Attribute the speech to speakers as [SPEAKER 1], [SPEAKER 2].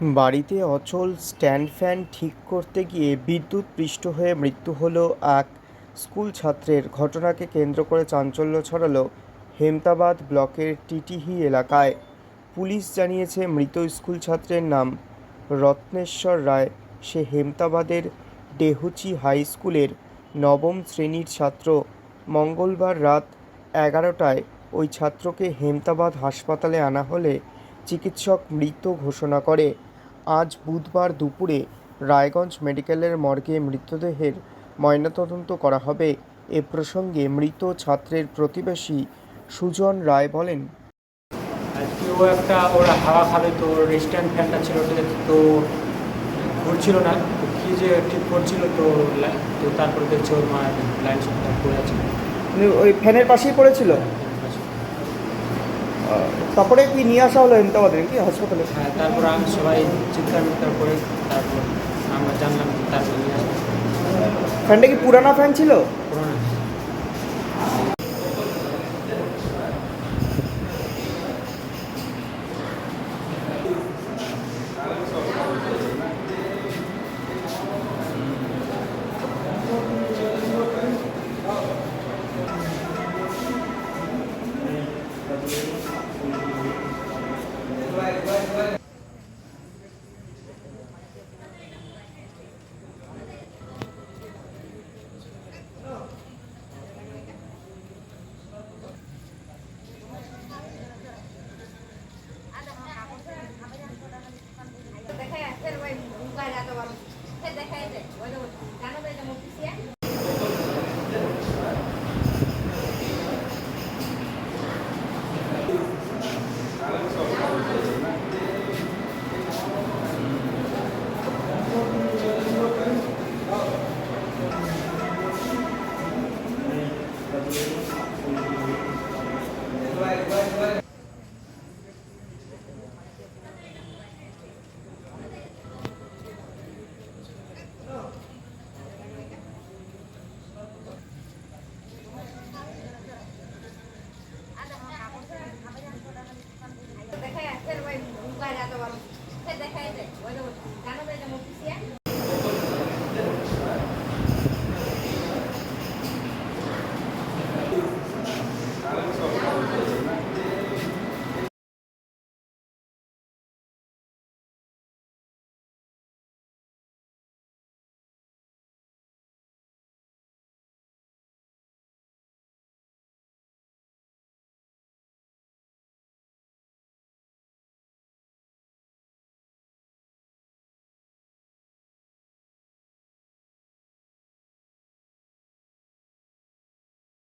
[SPEAKER 1] বাড়িতে অচল stand fan ঠিক করতে গিয়ে বিদ্যুৎস্পৃষ্ট হয়ে মৃত্যু হল এক স্কুল ছাত্রের। ঘটনাকে কেন্দ্র করে চাঞ্চল্য ছড়ালো হেমতাবাদ ব্লকের টিটিহি এলাকায়। পুলিশ জানিয়েছে, মৃত স্কুল ছাত্রের নাম রত্নেশ্বর রায়। সে হেমতাবাদের ডেহুচি হাই স্কুলের নবম শ্রেণির ছাত্র। মঙ্গলবার রাত এগারোটায় ওই ছাত্রকে হেমতাবাদ হাসপাতালে আনা হলে চিকিৎসক মৃত ঘোষণা করে। আজ বুধবার দুপুরে রায়গঞ্জ মেডিকেলের মর্গে মৃতদেহের ময়নাতদন্ত করা হবে। এ প্রসঙ্গে মৃত ছাত্রের প্রতিবেশী সুজন রায় বলেন
[SPEAKER 2] ও একটা ওরা হাওয়া খাবে তো ওর স্ট্যান্ড ফ্যানটা ছিল ওটাতে তো ঘুরছিল না তো কী যে ঠিক করছিল তো তো তারপরে দেখছি ওর মা লাইন সপ্তাহ পড়ে আছে।
[SPEAKER 1] ওই ফ্যানের পাশেই পড়েছিল? তারপরে কি নিয়ে আসা হলো হেমতাবাদে কি হাসপাতালে?
[SPEAKER 2] হ্যাঁ তারপর আমি সবাই চিৎকার মিৎকার করে তারপর আমরা জানলাম তারপর নিয়ে আসলাম
[SPEAKER 1] ফ্যানটা কি পুরানা ফ্যান ছিল
[SPEAKER 2] করোনা
[SPEAKER 3] দেখাই আছে যাতে বলো সে দেখাই যায় জানো এটা মুখিয়া দেখাই